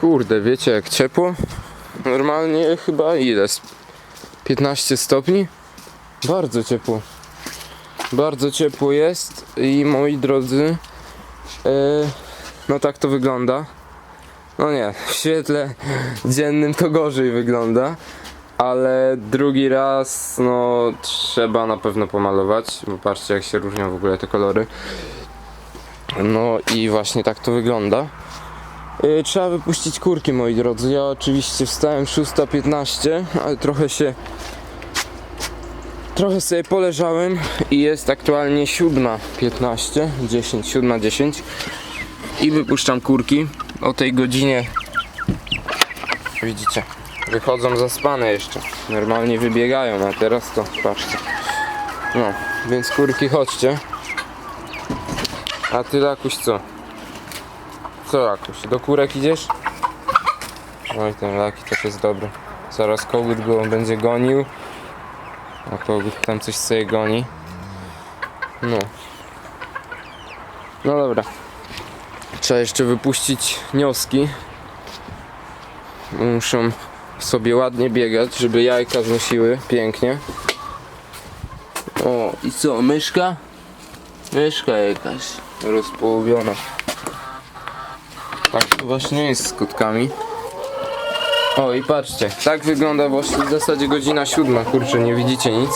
Kurde, wiecie jak ciepło? Normalnie chyba ile? Z 15 stopni? Bardzo ciepło. Bardzo ciepło jest i moi drodzy, e, no tak to wygląda. No nie, w świetle dziennym to gorzej wygląda, ale drugi raz no trzeba na pewno pomalować, bo jak się różnią w ogóle te kolory. No i właśnie tak to wygląda. Yy, Trzeba wypuścić kurki, moi drodzy. Ja oczywiście wstałem 6.15, ale trochę się. Trochę sobie poleżałem i jest aktualnie 7.15, 10, 7.10 i wypuszczam kurki o tej godzinie. Widzicie, wychodzą zaspane jeszcze. Normalnie wybiegają, a teraz to patrzcie. No, więc kurki chodźcie. A ty Lakuś co? Co Lakuś? Do kurek idziesz? Oj ten Laki też jest dobry. Zaraz kogut go będzie gonił. A kogut tam coś sobie goni. No. No dobra. Trzeba jeszcze wypuścić nioski. Muszą sobie ładnie biegać, żeby jajka znosiły pięknie. O, i co, myszka? Myszka jakaś rozpołowiona. Tak właśnie jest z kotkami. O i patrzcie, tak wygląda właśnie w zasadzie godzina siódma, kurczę, nie widzicie nic.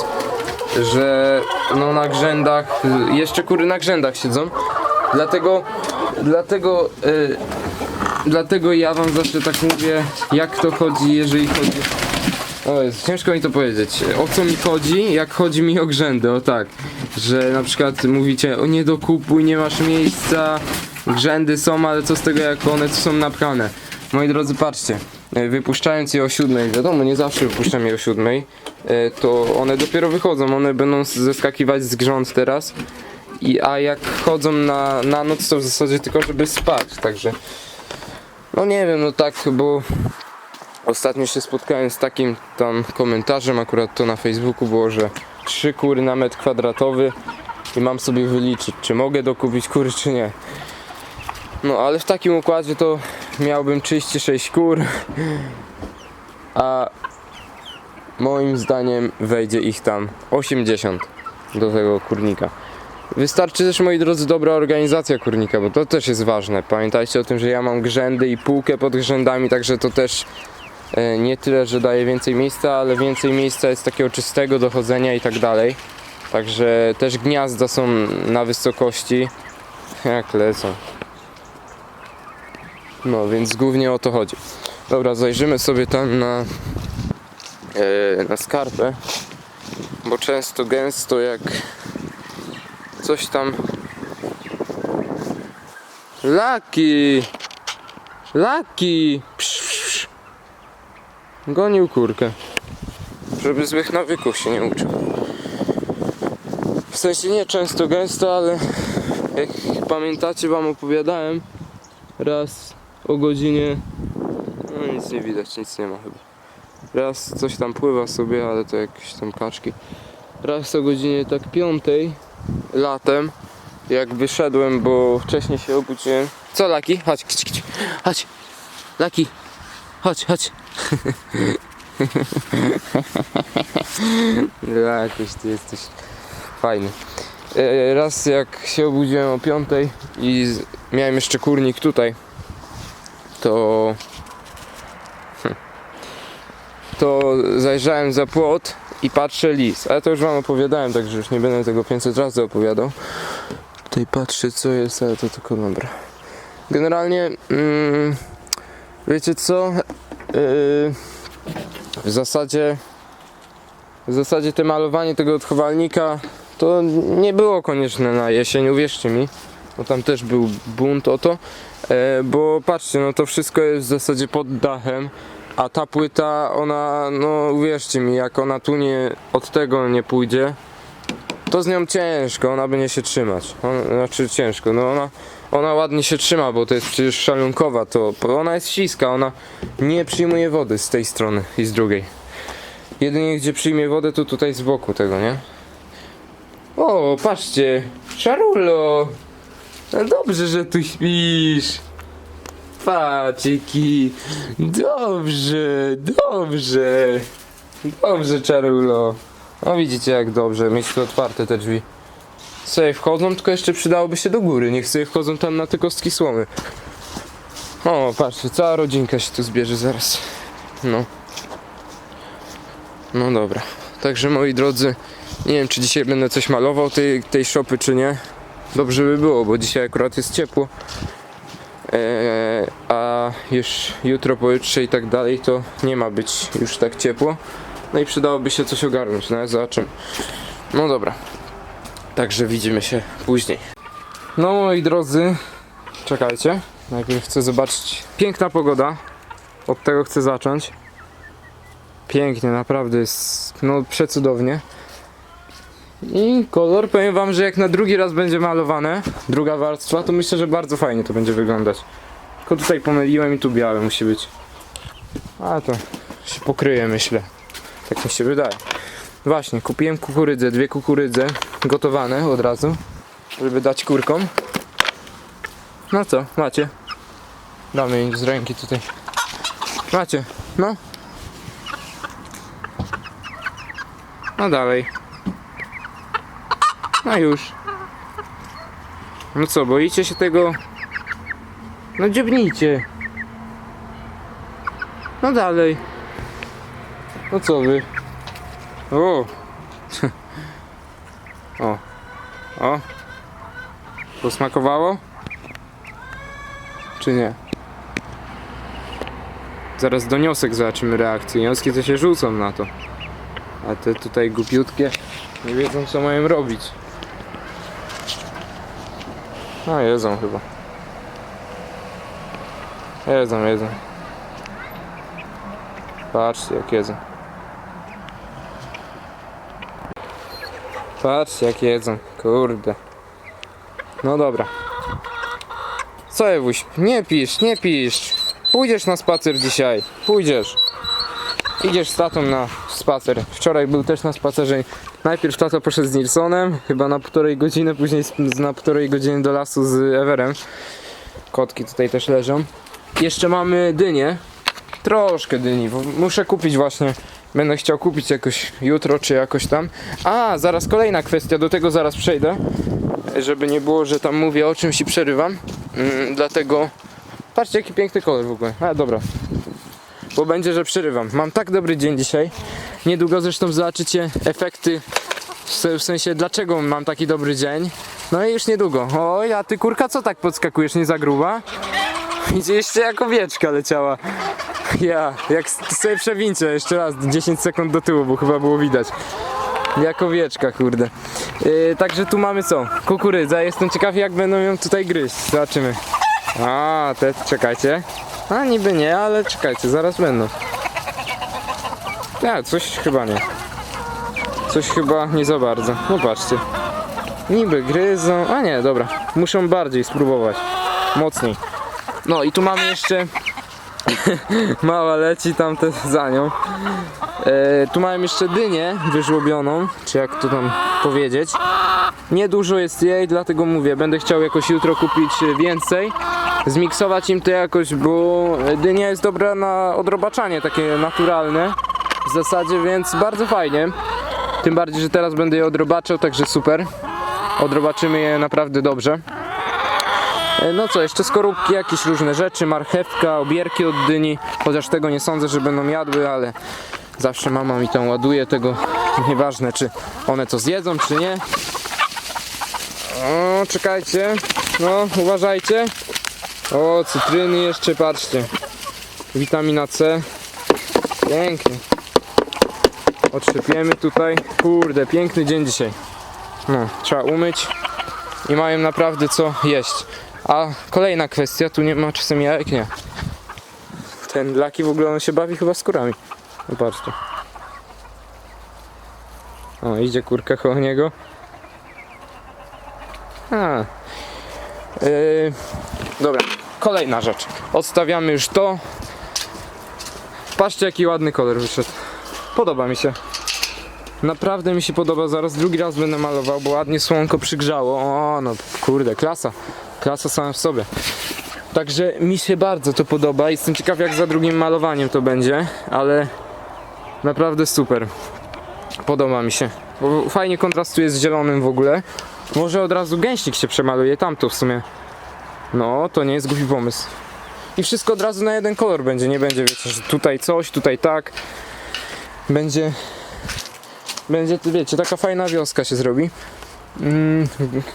Że no na grzędach, jeszcze kury na grzędach siedzą. Dlatego, dlatego, y, dlatego ja wam zawsze tak mówię, jak to chodzi, jeżeli chodzi o jest, ciężko mi to powiedzieć. O co mi chodzi? Jak chodzi mi o grzędy, o tak. Że na przykład mówicie, o nie dokupuj, nie masz miejsca, grzędy są, ale co z tego jak one tu są napchane. Moi drodzy, patrzcie. e, Wypuszczając je o siódmej, wiadomo, nie zawsze wypuszczam je o siódmej, e, to one dopiero wychodzą, one będą zeskakiwać z grząd teraz. I, a jak chodzą na, na noc, to w zasadzie tylko żeby spać, także... No nie wiem, no tak, bo Ostatnio się spotkałem z takim tam komentarzem, akurat to na Facebooku było, że trzy kury na metr kwadratowy i mam sobie wyliczyć, czy mogę dokupić kury, czy nie. No ale w takim układzie to miałbym 36 kur, a moim zdaniem wejdzie ich tam 80 do tego kurnika. Wystarczy też, moi drodzy, dobra organizacja kurnika, bo to też jest ważne. Pamiętajcie o tym, że ja mam grzędy i półkę pod grzędami, także to też E, nie tyle, że daje więcej miejsca, ale więcej miejsca jest takiego czystego dochodzenia i tak dalej. Także też gniazda są na wysokości. Jak lecą. No, więc głównie o to chodzi. Dobra, zajrzymy sobie tam na, e, na skarpę, bo często gęsto jak coś tam Laki! Laki! Gonił kurkę. Żeby złych nawyków się nie uczył. W sensie nie często gęsto, ale jak pamiętacie wam opowiadałem raz o godzinie no nic nie widać, nic nie ma chyba. Raz coś tam pływa sobie, ale to jakieś tam kaczki. Raz o godzinie tak piątej latem jak wyszedłem, bo wcześniej się obudziłem. Co Laki? Chodź, kić, kić. chodź. Laki, chodź, chodź. Jakoś ty jesteś fajny. E, Raz jak się obudziłem o piątej i miałem jeszcze kurnik tutaj, to to zajrzałem za płot i patrzę lis. Ale to już wam opowiadałem, także już nie będę tego 500 razy opowiadał. Tutaj patrzę co jest, ale to tylko dobra. Generalnie mm, wiecie co? Yy, w zasadzie w zasadzie te malowanie tego odchowalnika to nie było konieczne na jesień, uwierzcie mi. Bo tam też był bunt o to. E, bo patrzcie, no to wszystko jest w zasadzie pod dachem. A ta płyta, ona, no uwierzcie mi, jak ona tu nie, od tego nie pójdzie, to z nią ciężko, ona będzie się trzymać. On, znaczy ciężko, no ona, ona ładnie się trzyma, bo to jest przecież szalunkowa, to ona jest śliska, ona nie przyjmuje wody z tej strony i z drugiej. Jedynie gdzie przyjmie wodę, to tutaj z boku tego, nie? O, patrzcie, Szarulo! No dobrze, że tu śpisz. Patrzyki. Dobrze, dobrze. Dobrze, Czarulo. No widzicie jak dobrze, mieć tu otwarte te drzwi. Sobie wchodzą, tylko jeszcze przydałoby się do góry. Niech sobie wchodzą tam na te kostki słomy. O, patrzcie, cała rodzinka się tu zbierze zaraz. No. No dobra. Także moi drodzy, nie wiem czy dzisiaj będę coś malował tej, tej szopy czy nie. Dobrze by było, bo dzisiaj akurat jest ciepło. Eee, a już jutro, pojutrze i tak dalej to nie ma być już tak ciepło. No i przydałoby się coś ogarnąć, no ale zobaczymy. No dobra. Także widzimy się później. No moi drodzy, czekajcie. Najpierw chcę zobaczyć. Piękna pogoda. Od tego chcę zacząć. Pięknie, naprawdę jest no przecudownie. I kolor, powiem wam, że jak na drugi raz będzie malowane, druga warstwa, to myślę, że bardzo fajnie to będzie wyglądać. Tylko tutaj pomyliłem i tu białe musi być. A to się pokryje, myślę. Tak mi się wydaje. Właśnie, kupiłem kukurydzę, dwie kukurydze gotowane od razu, żeby dać kurkom. No co, macie? Damy jej z ręki tutaj. Macie, no. No dalej. No już. No co, boicie się tego? No dziobnijcie. No dalej. No co wy? O. o. O. Posmakowało? Czy nie? Zaraz doniosek zobaczymy reakcję. Wnioski to się rzucą na to. A te tutaj głupiutkie nie wiedzą co mają robić. A jedzą chyba. Jedzą, jedzą. Patrzcie jak jedzą. Patrzcie jak jedzą. Kurde. No dobra. Co Ewuś? Nie pisz, nie pisz. Pójdziesz na spacer dzisiaj. Pójdziesz. Idziesz z tatą na spacer. Wczoraj był też na spacerze. Najpierw tata poszedł z Nilsonem, chyba na półtorej godziny, później na półtorej godziny do lasu z Everem. Kotki tutaj też leżą. Jeszcze mamy dynię. Troszkę dyni. Muszę kupić właśnie. Będę chciał kupić jakoś jutro czy jakoś tam. A, zaraz kolejna kwestia, do tego zaraz przejdę. Żeby nie było, że tam mówię o czymś i przerywam. Mm, dlatego. Patrzcie jaki piękny kolor w ogóle. A dobra, bo będzie, że przerywam. Mam tak dobry dzień dzisiaj. Niedługo zresztą zobaczycie efekty, w se- w sensie dlaczego mam taki dobry dzień. No i już niedługo. Oj, a ty kurka co tak podskakujesz, nie za gruba? Widzieliście jak owieczka leciała. Ja, jak sobie przewincie jeszcze raz, 10 sekund do tyłu, bo chyba było widać. Jak owieczka, kurde. Yy, także tu mamy co? Kukurydza. Jestem ciekaw jak będą ją tutaj gryźć. Zobaczymy. A, te, czekajcie. A niby nie, ale czekajcie, zaraz będą. Nie, coś chyba nie. Coś chyba nie za bardzo. No patrzcie. Niby gryzą. A nie, dobra. Muszą bardziej spróbować. Mocniej. No i tu mamy jeszcze. Mała leci tam te za nią. E, tu mamy jeszcze dynię wyżłobioną, czy jak to tam powiedzieć. Niedużo jest jej, dlatego mówię, będę chciał jakoś jutro kupić więcej. Zmiksować im to jakoś, bo dynia jest dobra na odrobaczanie, takie naturalne w zasadzie, więc bardzo fajnie. Tym bardziej, że teraz będę je odrobaczał, także super. Odrobaczymy je naprawdę dobrze. E, No co, jeszcze skorupki, jakieś różne rzeczy, marchewka, obierki od dyni, chociaż tego nie sądzę, że będą jadły, ale zawsze mama mi tam ładuje tego, nieważne czy one to zjedzą, czy nie. O, czekajcie, no uważajcie. O, cytryny jeszcze, patrzcie. Witamina C. Pięknie. Otrzepiemy tutaj. Kurde, piękny dzień dzisiaj. No, trzeba umyć i mają naprawdę co jeść. A kolejna kwestia, tu nie ma czasem jajek, nie. Ten Laki w ogóle on się bawi chyba skórami. Patrzcie. O, idzie kurka koło niego. A. Yy, dobra, kolejna rzecz. Odstawiamy już to. Patrzcie jaki ładny kolor wyszedł. Podoba mi się. Naprawdę mi się podoba, zaraz drugi raz będę malował, bo ładnie słonko przygrzało. O, no kurde, klasa. Klasa sama w sobie. Także mi się bardzo to podoba. Jestem ciekaw jak za drugim malowaniem to będzie, ale naprawdę super. Podoba mi się. Bo fajnie kontrastuje z zielonym w ogóle. Może od razu gęśnik się przemaluje, tamto w sumie. No, to nie jest głupi pomysł. I wszystko od razu na jeden kolor będzie, nie będzie, wiecie, że tutaj coś, tutaj tak. Będzie, będzie, wiecie, taka fajna wioska się zrobi. Mm,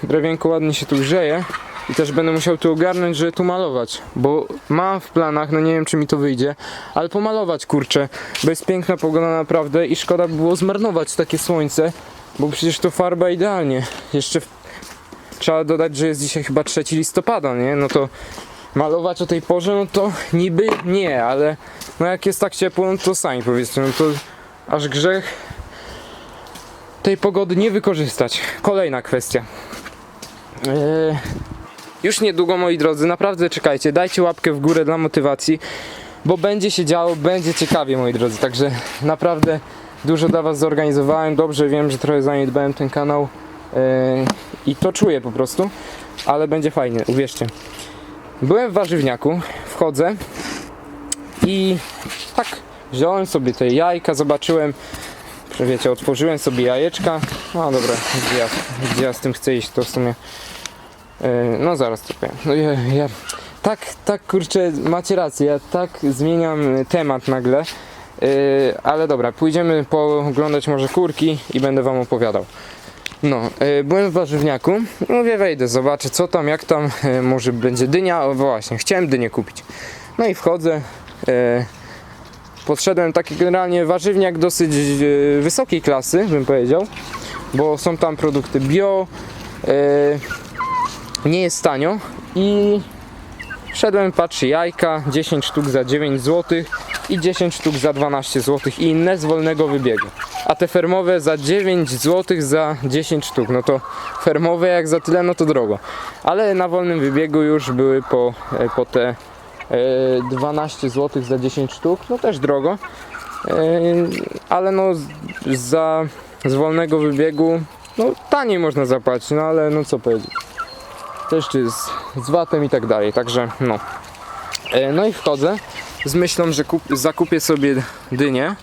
drewienko ładnie się tu grzeje. I też będę musiał tu ogarnąć, żeby tu malować, bo mam w planach, no nie wiem czy mi to wyjdzie, ale pomalować kurczę, bo jest piękna pogoda naprawdę i szkoda by było zmarnować takie słońce, bo przecież to farba idealnie. Jeszcze w... trzeba dodać, że jest dzisiaj chyba 3 listopada, nie? No to malować o tej porze, no to niby nie, ale no jak jest tak ciepło, no to sami powiedzcie, no to aż grzech tej pogody nie wykorzystać. Kolejna kwestia. Eee, już niedługo, moi drodzy, naprawdę czekajcie, dajcie łapkę w górę dla motywacji, bo będzie się działo, będzie ciekawie, moi drodzy, także naprawdę dużo dla was zorganizowałem, dobrze wiem, że trochę zaniedbałem ten kanał eee, i to czuję po prostu, ale będzie fajnie, uwierzcie. Byłem w warzywniaku, wchodzę i tak wziąłem sobie te jajka, zobaczyłem, wiecie, otworzyłem sobie jajeczka, no dobra, gdzie ja, gdzie ja z tym chcę iść, to w sumie E, No zaraz to powiem. No ja, ja, tak, tak kurczę, macie rację, ja tak zmieniam temat nagle. E, ale dobra, pójdziemy pooglądać może kurki i będę wam opowiadał. No, e, byłem w warzywniaku mówię wejdę, zobaczę co tam, jak tam, może będzie dynia, o właśnie, chciałem dynię kupić. No i wchodzę, e, podszedłem taki generalnie warzywniak dosyć e, wysokiej klasy, bym powiedział, bo są tam produkty bio, e, nie jest tanio i szedłem, patrzę, jajka 10 sztuk za 9 zł i 10 sztuk za 12 zł i inne z wolnego wybiegu. A te fermowe za 9 zł za 10 sztuk, no to fermowe jak za tyle, no to drogo. Ale na wolnym wybiegu już były po, e, po te 12 zł za 10 sztuk, no też drogo. E, ale no za z wolnego wybiegu no taniej można zapłacić, no ale no co powiedzieć też czy z, z VAT-em i tak dalej, także no. E, No i wchodzę z myślą, że kup, zakupię sobie dynię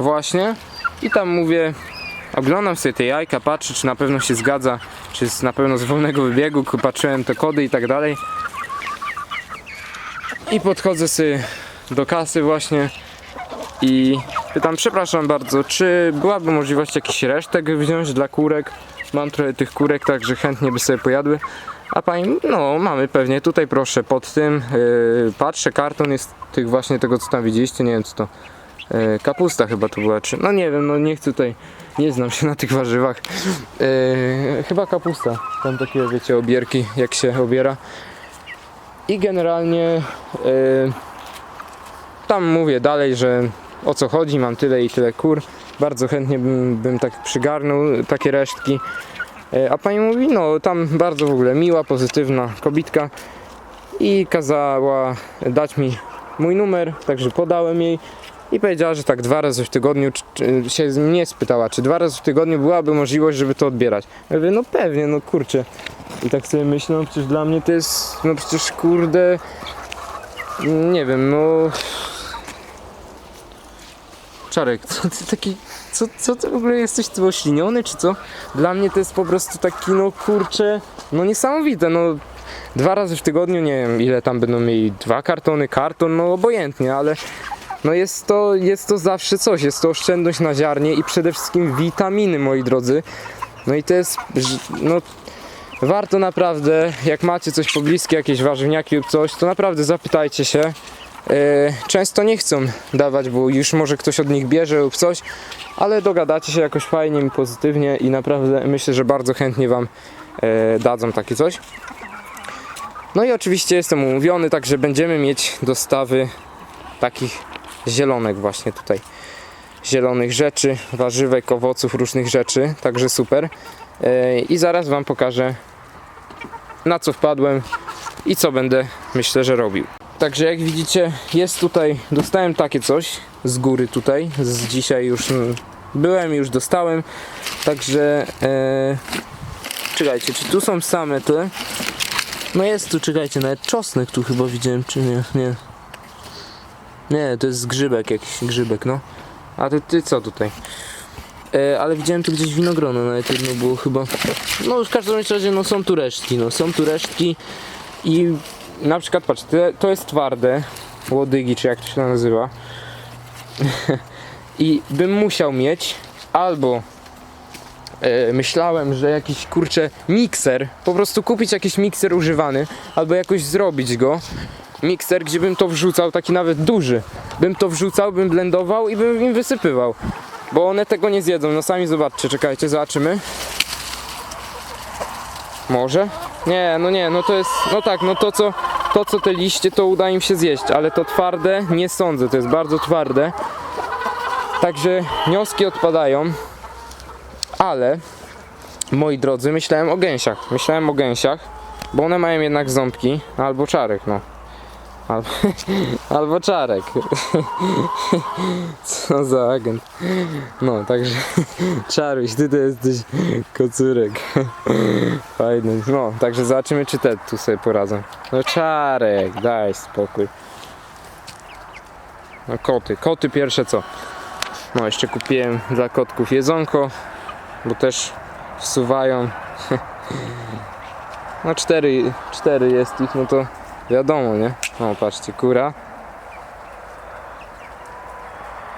właśnie i tam mówię, oglądam sobie te jajka, patrzę czy na pewno się zgadza, czy jest na pewno z wolnego wybiegu, patrzyłem te kody i tak dalej. I podchodzę sobie do kasy właśnie i pytam, przepraszam bardzo, czy byłaby możliwość jakiś resztek wziąć dla kurek? Mam trochę tych kurek, także chętnie by sobie pojadły. A pani, no mamy pewnie, tutaj proszę, pod tym, yy, patrzę, karton jest tych właśnie tego, co tam widzieliście, nie wiem co to, yy, kapusta chyba to była, czy, no nie wiem, no nie chcę tutaj, nie znam się na tych warzywach, yy, chyba kapusta, tam takie, wiecie, obierki, jak się obiera. I generalnie yy, tam mówię dalej, że o co chodzi, mam tyle i tyle kur, bardzo chętnie bym, bym tak przygarnął takie resztki. E, A pani mówi, no tam bardzo w ogóle miła, pozytywna kobitka. I kazała dać mi mój numer, także podałem jej i powiedziała, że tak dwa razy w tygodniu, czy, czy, się mnie spytała, czy dwa razy w tygodniu byłaby możliwość, żeby to odbierać. Ja mówię, no pewnie, no kurczę. I tak sobie myślę, no przecież dla mnie to jest, no przecież kurde, nie wiem, no... Czarek, co ty taki, co, co ty w ogóle jesteś złośliniony, czy co? Dla mnie to jest po prostu taki, no kurczę, no niesamowite, no dwa razy w tygodniu, nie wiem ile tam będą mieli, dwa kartony, karton, no obojętnie, ale no jest to, jest to zawsze coś, jest to oszczędność na ziarnie i przede wszystkim witaminy, moi drodzy. No i to jest, no warto naprawdę, jak macie coś pobliskie, jakieś warzywniaki lub coś, to naprawdę zapytajcie się. E, Często nie chcą dawać, bo już może ktoś od nich bierze lub coś, ale dogadacie się jakoś fajnie i pozytywnie i naprawdę myślę, że bardzo chętnie Wam e, dadzą takie coś. No i oczywiście jestem umówiony, także będziemy mieć dostawy takich zielonek właśnie tutaj. Zielonych rzeczy, warzywek, owoców, różnych rzeczy, także super. E, I zaraz Wam pokażę na co wpadłem i co będę myślę, że robił. Także jak widzicie jest tutaj, dostałem takie coś z góry tutaj, z dzisiaj już byłem, już dostałem, także e, czekajcie, czy tu są same te? No jest tu, czekajcie, nawet czosnek tu chyba widziałem, czy nie? Nie. Nie, to jest grzybek jakiś, grzybek, no. A ty, ty co tutaj? E, ale widziałem tu gdzieś winogrono, nawet jedno było chyba. No w każdym razie, no są tu resztki, no są tu resztki I na przykład patrz, te, to jest twarde, łodygi, czy jak to się nazywa. I bym musiał mieć albo e, myślałem, że jakiś kurczę mikser, po prostu kupić jakiś mikser używany, albo jakoś zrobić go. Mikser, gdzie bym to wrzucał, taki nawet duży. Bym to wrzucał, bym blendował i bym im wysypywał. Bo one tego nie zjedzą. No sami zobaczcie, czekajcie, zobaczymy. Może? Nie, no nie, no to jest, no tak, no to co, to co te liście, to uda im się zjeść, ale to twarde, nie sądzę, to jest bardzo twarde. Także wnioski odpadają, ale moi drodzy, myślałem o gęsiach, myślałem o gęsiach, bo one mają jednak ząbki, albo czarek, no. Albo, albo czarek. Co za agent. No, także czaruś, ty to jesteś kocurek. Fajny. No, także zobaczymy, czy te tu sobie poradzą. No czarek, daj spokój. No koty, koty pierwsze co? No jeszcze kupiłem dla kotków jedzonko, bo też wsuwają. No cztery, cztery jest ich, no to wiadomo, nie? O, patrzcie, kura.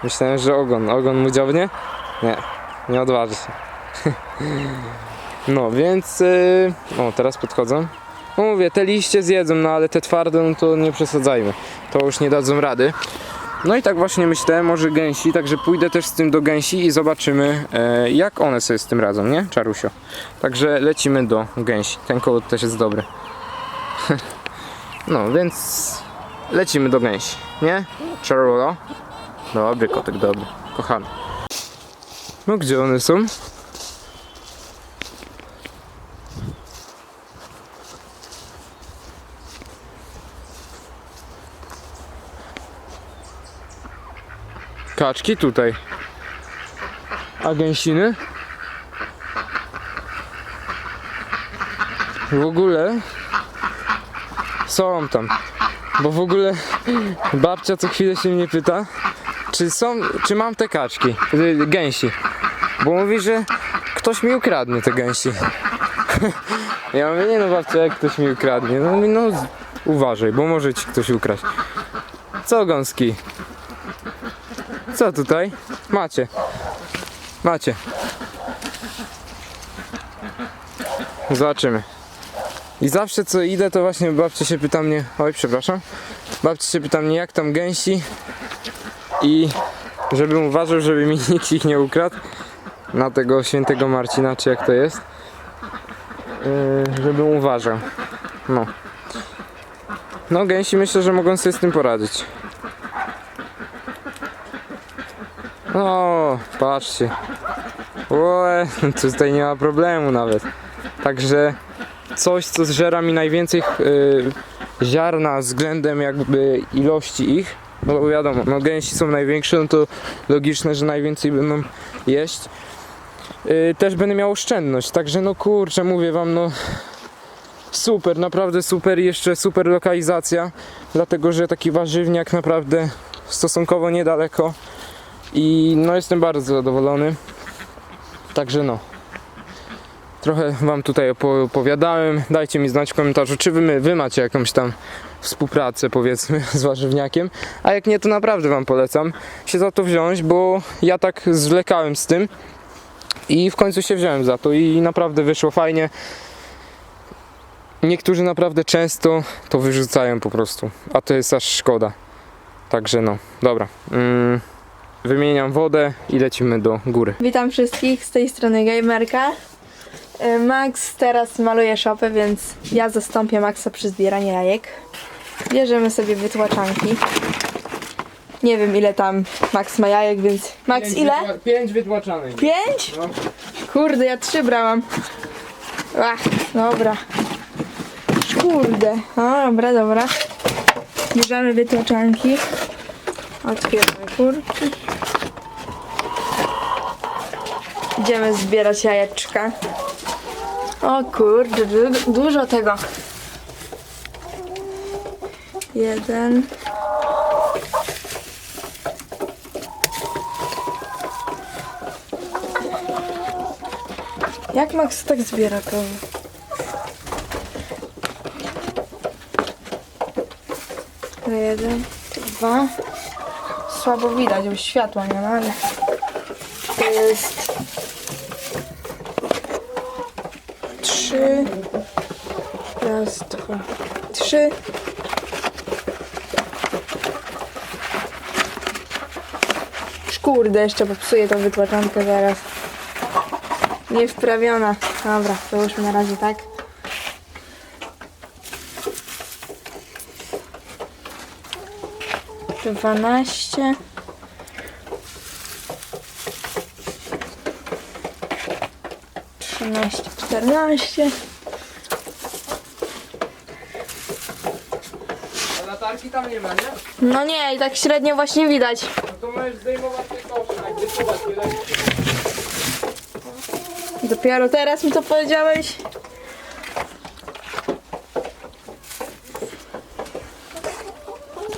Myślałem, że ogon. Ogon mu dziobnie? Nie, nie odważy się. No, więc... Yy... O, teraz podchodzą. No mówię, te liście zjedzą, no ale te twarde, no to nie przesadzajmy. To już nie dadzą rady. No i tak właśnie myślałem, może gęsi, także pójdę też z tym do gęsi i zobaczymy, e, jak one sobie z tym radzą, nie? Czarusio. Także lecimy do gęsi. Ten kołot też jest dobry. No, więc lecimy do gęsi, nie? Czarulo. Dobry kotek, dobry. Kochany. No gdzie one są? Kaczki tutaj. A gęsiny? W ogóle są tam. Bo w ogóle babcia co chwilę się mnie pyta, czy są, czy mam te kaczki, y, gęsi. Bo mówi, że ktoś mi ukradnie te gęsi. Ja mówię, nie no babcia, jak ktoś mi ukradnie. No mówi, no uważaj, bo może ci ktoś ukraść. Co gąski? Co tutaj? Macie. Macie. Zobaczymy. I zawsze co idę, to właśnie babcia się pyta mnie, oj przepraszam, babcia się pyta mnie jak tam gęsi i żebym uważał, żeby mi nikt ich nie ukradł na tego świętego Marcina, czy jak to jest, yy, żebym uważał. No. No gęsi myślę, że mogą sobie z tym poradzić. O, patrzcie. Łe, tutaj nie ma problemu nawet. Także coś, co zżera mi najwięcej y, ziarna względem jakby ilości ich. No bo wiadomo, no gęsi są największe, no to logiczne, że najwięcej będą jeść. Y, też będę miał oszczędność, także no kurczę, mówię wam, no super, naprawdę super jeszcze super lokalizacja, dlatego że taki warzywniak naprawdę stosunkowo niedaleko i no jestem bardzo zadowolony. Także no. Trochę wam tutaj opo- opowiadałem. Dajcie mi znać w komentarzu, czy wy, wy macie jakąś tam współpracę powiedzmy z warzywniakiem. A jak nie, to naprawdę wam polecam się za to wziąć, bo ja tak zwlekałem z tym i w końcu się wziąłem za to i naprawdę wyszło fajnie. Niektórzy naprawdę często to wyrzucają po prostu, a to jest aż szkoda. Także no, dobra. Mm, wymieniam wodę i lecimy do góry. Witam wszystkich, z tej strony Gamerka. E, Max teraz maluje szopę, więc ja zastąpię Maxa przy zbieraniu jajek. Bierzemy sobie wytłaczanki. Nie wiem ile tam Max ma jajek, więc... Max ile? Pięć wytłaczanych. Pięć? No. Kurde, ja trzy brałam. Ach, dobra. Kurde. O, dobra, dobra. Bierzemy wytłaczanki. Otwieramy kurki. Idziemy zbierać jajeczka. O kurde, du- dużo tego. Jeden. Jak Max tak zbiera? To Jeden, dwa. Słabo widać, bo światła nie ma, ale jest trzy. Raz, dwa, trzy. Kurde, jeszcze popsuję tą wytłaczankę zaraz. Niewprawiona. Dobra, połóżmy na razie tak. Dwanaście. Trzynaście, czternaście. Tam nie ma, nie? No nie, i tak średnio właśnie widać. No to możesz zdejmować te kosze, tak wysuwać tyle. Dopiero teraz mi to powiedziałeś?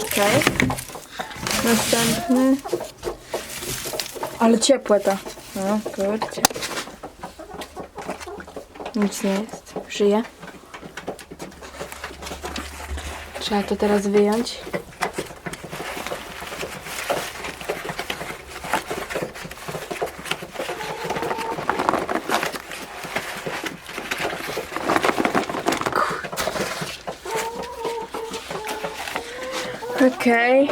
Okej. Następny. Ale ciepłe to. No, kurczę. Nic nie jest. Żyje. Trzeba to teraz wyjąć. Okej.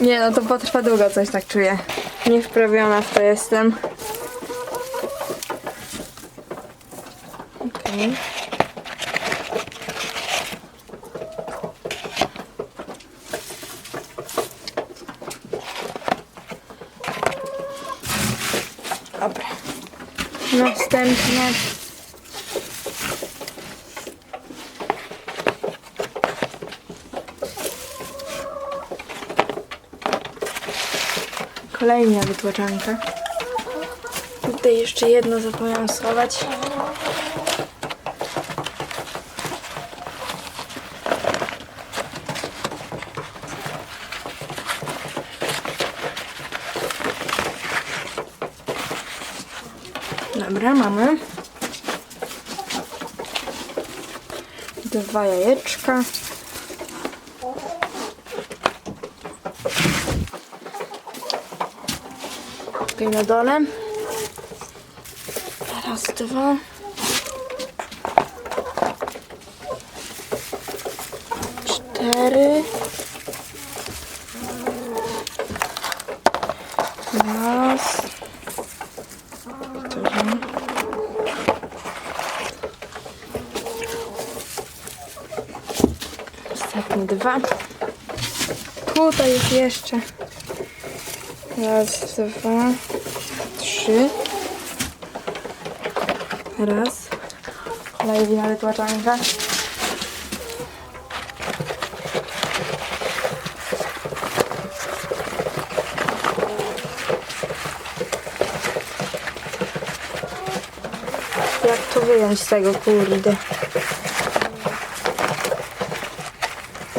Nie no, to potrwa długo, coś tak czuję. Niewprawiona w to jestem. Okej. Dobra. Następne. Kolejna wytłaczanka. Tutaj jeszcze jedno zapomniałam schować. Dobra, mamy. Dwa jajeczka. Tutaj na dole. Raz, dwa. Cztery. Raz. Dwa. Ostatnie dwa. Tutaj jest jeszcze. Raz, dwa, trzy. Raz. Kolejna wytłaczanka. Jak to wyjąć z tego, kurde?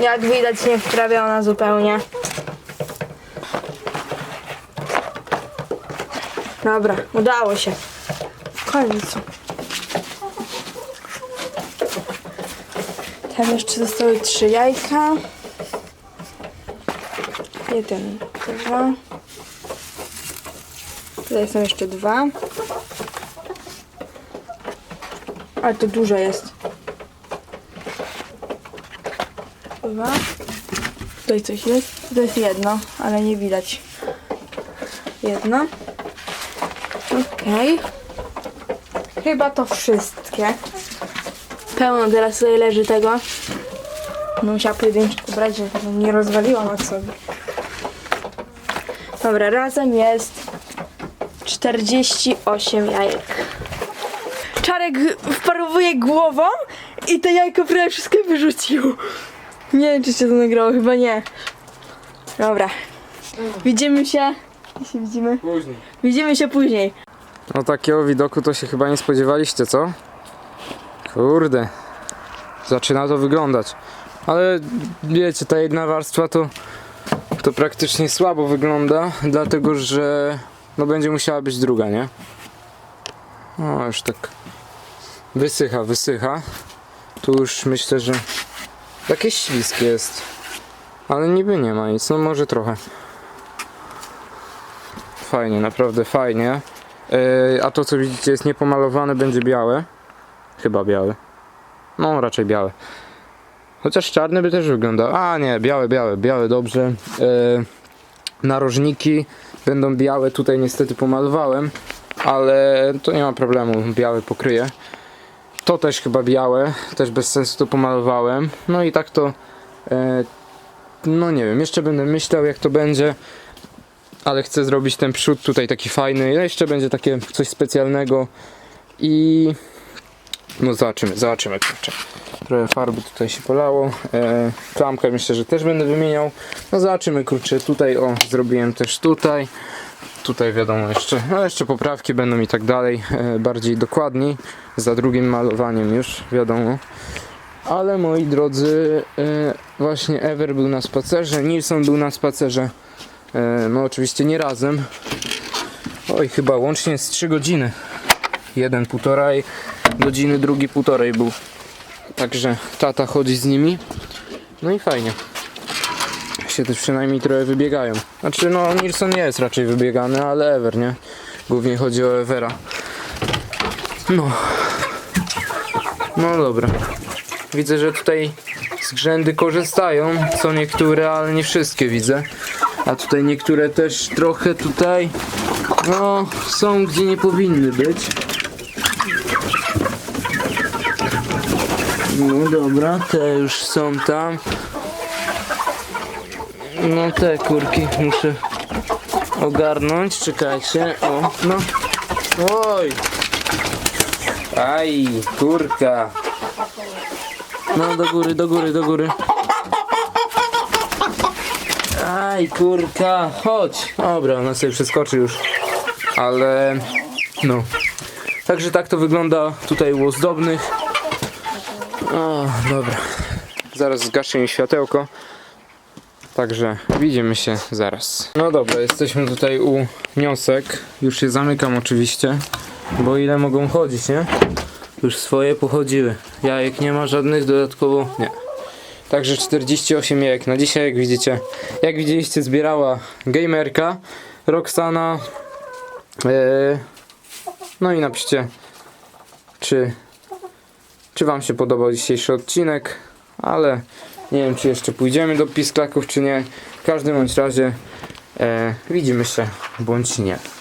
Jak widać, nie wprawiona zupełnie. Dobra, udało się. W końcu. Tam jeszcze zostały trzy jajka. Jeden, dwa. Tutaj są jeszcze dwa. Ale to dużo jest. Dwa. Tutaj coś jest. To jest jedno, ale nie widać. Jedno. Okej. Chyba to wszystkie. Pełno teraz tutaj leży tego. No, Musiała pojedynczy brać, żeby nie rozwaliła na sobie. Dobra, razem jest 48 jajek. Czarek wparowuje głową i te jajko prawie wszystkie wyrzucił. Nie wiem, czy się to nagrało, chyba nie. Dobra. Widzimy się. Się widzimy? Później. Widzimy się później. No takiego widoku to się chyba nie spodziewaliście, co? Kurde. Zaczyna to wyglądać. Ale wiecie, ta jedna warstwa to, to praktycznie słabo wygląda, dlatego że no będzie musiała być druga, nie? No już tak wysycha, wysycha. Tu już myślę, że jakieś ślisk jest. Ale niby nie ma nic, no może trochę. Fajnie, naprawdę fajnie. A to co widzicie jest niepomalowane, będzie białe. Chyba białe. No raczej białe. Chociaż czarny by też wyglądał. A nie, białe, białe, białe dobrze. Yy, narożniki będą białe, tutaj niestety pomalowałem, ale to nie ma problemu, białe pokryję. To też chyba białe, też bez sensu to pomalowałem. No i tak to, e, no nie wiem, jeszcze będę myślał jak to będzie, ale chcę zrobić ten przód tutaj taki fajny. Jeszcze będzie takie coś specjalnego i no zobaczymy, zobaczymy kurczę. Trochę farby tutaj się polało. E, klamkę myślę, że też będę wymieniał. No zobaczymy kurczę, tutaj o, zrobiłem też tutaj. Tutaj wiadomo jeszcze, no jeszcze poprawki będą i tak dalej, e, bardziej dokładniej, za drugim malowaniem już wiadomo. Ale moi drodzy, e, właśnie Ever był na spacerze, Nilsson był na spacerze, no oczywiście nie razem. Oj, chyba łącznie z 3 godziny. Jeden półtorej godziny, drugi półtorej był. Także tata chodzi z nimi. No i fajnie się też przynajmniej trochę wybiegają. Znaczy no Nilsson nie jest raczej wybiegany, ale Ever, nie? Głównie chodzi o Evera. No. No dobra. Widzę, że tutaj zgrzędy korzystają, co niektóre, ale nie wszystkie widzę. A tutaj niektóre też trochę tutaj no są gdzie nie powinny być. No dobra, te już są tam. No te kurki muszę ogarnąć, czekajcie, o, no. Oj! Aj, kurka! No do góry, do góry, do góry. Aj, kurka, chodź! Dobra, ona sobie przeskoczy już. Ale, no. Także tak to wygląda tutaj u ozdobnych. O, dobra. Zaraz zgaszę mi światełko. Także widzimy się zaraz. No dobra, jesteśmy tutaj u niosek. Już się zamykam oczywiście. Bo ile mogą chodzić, nie? Już swoje pochodziły. Jajek nie ma żadnych dodatkowo. Nie. Także 48 jajek na dzisiaj, jak widzicie. Jak widzieliście, zbierała gamerka Roxana. Eee, no i napiszcie, czy, czy Wam się podobał dzisiejszy odcinek. Ale nie wiem, czy jeszcze pójdziemy do pisklaków, czy nie. W każdym bądź razie e, widzimy się, bądź nie.